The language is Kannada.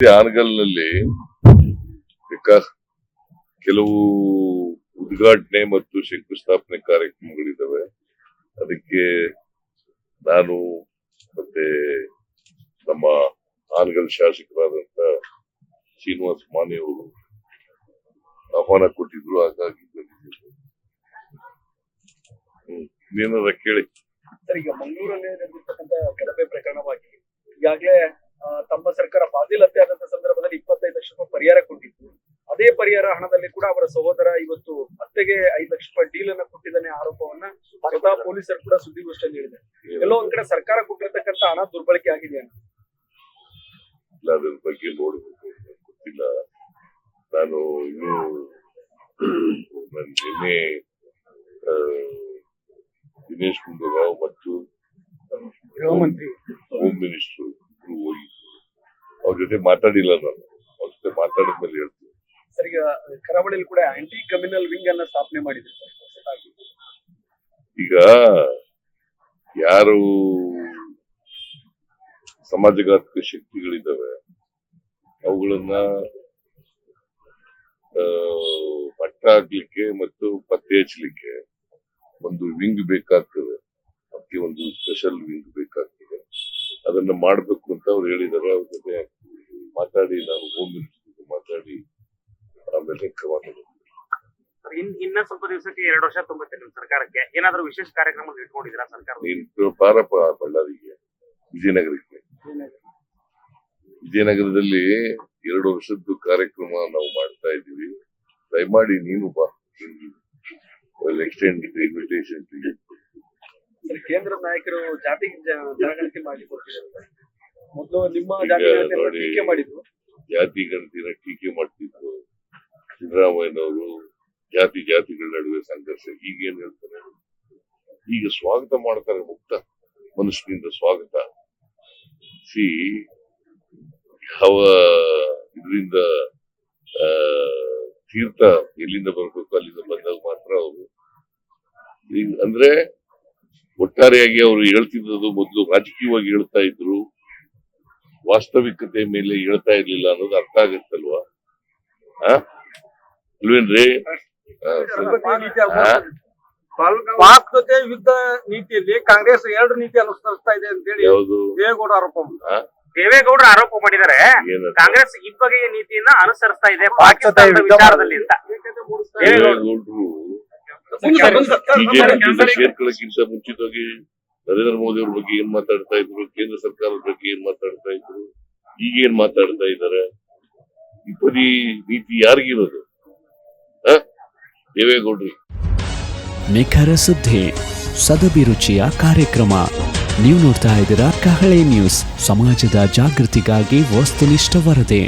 ಆನಗಲ್ನಲ್ಲಿ ವಿಕಾಸ್ ಕೆಲವು ಉದ್ಘಾಟನೆ ಮತ್ತು ಶಂಕುಸ್ಥಾಪನೆ ಕಾರ್ಯಕ್ರಮಗಳಿದ್ದಾವೆ ಅದಕ್ಕೆ ನಾನು ಮತ್ತೆ ನಮ್ಮ ಆನಗಲ್ ಶಾಸಕರಾದಂತ ಶ್ರೀನಿವಾಸ ಮಾನೆ ಅವರು ಆಹ್ವಾನ ಕೊಟ್ಟಿದ್ರು, ಹಾಗಾಗಿ ಬಂದಿದ್ದೀನಿ. ಹ್ಮ್ ಕೇಳಿ ಸರ್, ಈಗ ಮಂಗಳೂರಲ್ಲಿ ಪ್ರಕರಣವಾಗಿ ಈಗಾಗಲೇ ಸರ್ಕಾರ ಬಾದಿಲತ್ತೆ ಆದಂತ ಸಂದರ್ಭದಲ್ಲಿ ಇಪ್ಪತ್ತೈದು ಲಕ್ಷ ರೂಪಾಯಿ ಪರಿಹಾರ ಕೊಟ್ಟಿತ್ತು. ಅದೇ ಪರಿಹಾರ ಹಣದಲ್ಲಿ ಕೂಡ ಅವರ ಸಹೋದರ ಇವತ್ತು ಅತ್ತೆಗೆ ಐದು ಲಕ್ಷ ರೂಪಾಯಿ ಡೀಲ್ ಅನ್ನ ಕೊಟ್ಟಿದ್ದಾನೆ ಆರೋಪವನ್ನ ಸ್ವತಃ ಪೊಲೀಸರು ಕೂಡ ಸುದ್ದಿಗೋಷ್ಠಿಯಲ್ಲಿ ಹೇಳಿದೆ ಎಲ್ಲೋ ಒಂದ್ ಕಡೆ ಸರ್ಕಾರ ಕೊಟ್ಟಿರತಕ್ಕಂತ ಹಣ ದುರ್ಬಳಕೆ ಆಗಿದೆ ಇಲ್ಲ ಅದ್ರ ಬಗ್ಗೆ ನೋಡ್ಬೇಕು. ಗೊತ್ತಿಲ್ಲ. ನಾನು ಇನ್ನೂ ನನ್ ನಿನ್ನೆ ದಿನೇಶ್ ಗುಂಡೂರಾವ್ ಮತ್ತು ಗೃಹ ಮಂತ್ರಿ. ಹೋಮ್ ಮಿನಿಸ್ಟರ್ ಅವ್ರ ಜೊತೆ ಮಾತಾಡಿಲ್ಲ ನಾನು. ಅವ್ರ ಜೊತೆ ಮಾತಾಡಿದ್ಮೇಲೆ ಹೇಳ್ತೀನಿ. ಸರ್ ಈಗ ಕರಾವಳಿಯಲ್ಲಿ ಕೂಡ ಆಂಟಿ ಕಮ್ಯುನಲ್ ವಿಂಗ್ ಅನ್ನ ಸ್ಥಾಪನೆ ಮಾಡಿದ್ರು ಈಗ ಯಾರು ಸಮಾಜಘಾತಕ ಶಕ್ತಿಗಳಿದ್ದಾವೆ ಅವುಗಳನ್ನ ಮಟ್ಟ ಹಾಕ್ಲಿಕ್ಕೆ ಮತ್ತು ಪತ್ತೆ ಹಚ್ಚಲಿಕ್ಕೆ ಒಂದು ವಿಂಗ್ ಬೇಕಾಗ್ತದೆ. ಅದಕ್ಕೆ ಒಂದು ಸ್ಪೆಷಲ್ ವಿಂಗ್ ಬೇಕಾಗ್ತದೆ. ಅದನ್ನ ಮಾಡ್ಬೇಕು ಅಂತ ಅವ್ರು ಹೇಳಿದಾರೆ ಅವ್ರ ಜೊತೆ ಮಾತಾಡಿ ನಾನು ಹೋಮ್ ಮಿನಿಸ್ಟರ್ ಮಾತಾಡಿ. ಆಮೇಲೆ ಕ್ರಮ ಇನ್ನ ಸ್ವಲ್ಪ ದಿವಸಕ್ಕೆ ಎರಡು ವರ್ಷ ತುಂಬುತ್ತೆ ನಿಮ್ ಸರ್ಕಾರಕ್ಕೆ. ಏನಾದ್ರೂ ವಿಶೇಷ ಕಾರ್ಯಕ್ರಮ ಇಟ್ಕೊಂಡಿದ್ದೀರಾ ಸರ್ಕಾರ ನೀನು ಬಾರಪ್ಪ ಬಳ್ಳಾರಿಗೆ ವಿಜಯನಗರಕ್ಕೆ. ವಿಜಯನಗರದಲ್ಲಿ ಎರಡು ವರ್ಷದ್ದು ಕಾರ್ಯಕ್ರಮ ನಾವು ಮಾಡ್ತಾ ಇದ್ದೀವಿ. ದಯಮಾಡಿ ನೀನು ಬಾ. ಎಕ್ಸ್ಟೆಂಡ್ ಇನ್ವಿಟೇಷನ್ ಕೇಂದ್ರ ನಾಯಕರು ಜಾತಿ ಜನಗಣತಿ ಮಾಡಿ ಕೊಟ್ಟಿದ್ದಾರೆ. ಮೊದಲು ನಿಮ್ಮ ಟೀಕೆ ಮಾಡಿದ್ರು. ಜಾತಿ ಗಣತಿನ ಟೀಕೆ ಮಾಡ್ತಿದ್ರು. ಸಿದ್ದರಾಮಯ್ಯನವರು ಜಾತಿ ಜಾತಿಗಳ ನಡುವೆ ಸಂಘರ್ಷ ಈಗೇನ್ ಹೇಳ್ತಾರೆ? ಈಗ ಸ್ವಾಗತ ಮಾಡ್ತಾರೆ ಮುಕ್ತ ಮನುಷ್ಯನಿಂದ ಸ್ವಾಗತ. ಸಿ ಯಾವ ಇದರಿಂದ ತೀರ್ಥ ಎಲ್ಲಿಂದ ಬರಬೇಕು ಅಲ್ಲಿಂದ ಬಂದಾಗ ಮಾತ್ರ ಅವರು. ಈಗ ಅಂದ್ರೆ ಒಟ್ಟಾರೆಯಾಗಿ ಅವರು ಹೇಳ್ತಿದ್ದದು ಮೊದಲು ರಾಜಕೀಯವಾಗಿ ಹೇಳ್ತಾ ಇದ್ರು. ವಾಸ್ತವಿಕತೆ ಮೇಲೆ ಹೇಳ್ತಾ ಇರ್ಲಿಲ್ಲ ಅನ್ನೋದು ಅರ್ಥ ಆಗತ್ತಲ್ವಾ? ಅಲ್ವೇನ್ರಿ? ಆ, ಸರಿ. ಆ? ಪಾಕ್ ಜೊತೆ ಯುದ್ಧ ನೀತಿಯಲ್ಲಿ ಕಾಂಗ್ರೆಸ್ ಎರಡು ನೀತಿ ಅನುಸರಿಸ್ತಾ ಇದೆ ಅಂತ ಹೇಳಿ ದೇವೇಗೌಡ ಆರೋಪ ದೇವೇಗೌಡ ದೇವೇಗೌಡರು ಆರೋಪ ಮಾಡಿದ್ದಾರೆ ಕಾಂಗ್ರೆಸ್ ಈ ಬಗೆಯ ನೀತಿಯನ್ನ ಅನುಸರಿಸ್ತಾ ಇದೆ ಪಾಕಿಸ್ತಾನದ ವಿಚಾರದಲ್ಲಿ ಅಂತ. ದೇವೇಗೌಡರು ಮುಂಚಿತವಾಗಿ ನರೇಂದ್ರ ಮೋದಿ ಅವ್ರ ಬಗ್ಗೆ ಏನ್ ಮಾತಾಡ್ತಾ ಇದ್ರು, ಕೇಂದ್ರ ಸರ್ಕಾರದ ಬಗ್ಗೆ ಏನ್ ಮಾತಾಡ್ತಾ ಇದ್ರು, ಈಗ ಏನ್ ಮಾತಾಡ್ತಾ ಇದ್ದಾರೆ ಬದಿ ನೀತಿ ಯಾರಿಗಿರೋದು? ದೇವೇಗೌಡ್ರಿ. ನಿಖರ ಸುದ್ದಿ ಸದಭಿರುಚಿಯ ಕಾರ್ಯಕ್ರಮ. ನೀವು ನೋಡ್ತಾ ಇದ್ದೀರಾ ಕಹಳೆ ನ್ಯೂಸ್, ಸಮಾಜದ ಜಾಗೃತಿಗಾಗಿ ವಸ್ತುನಿಷ್ಠ ವರದಿ.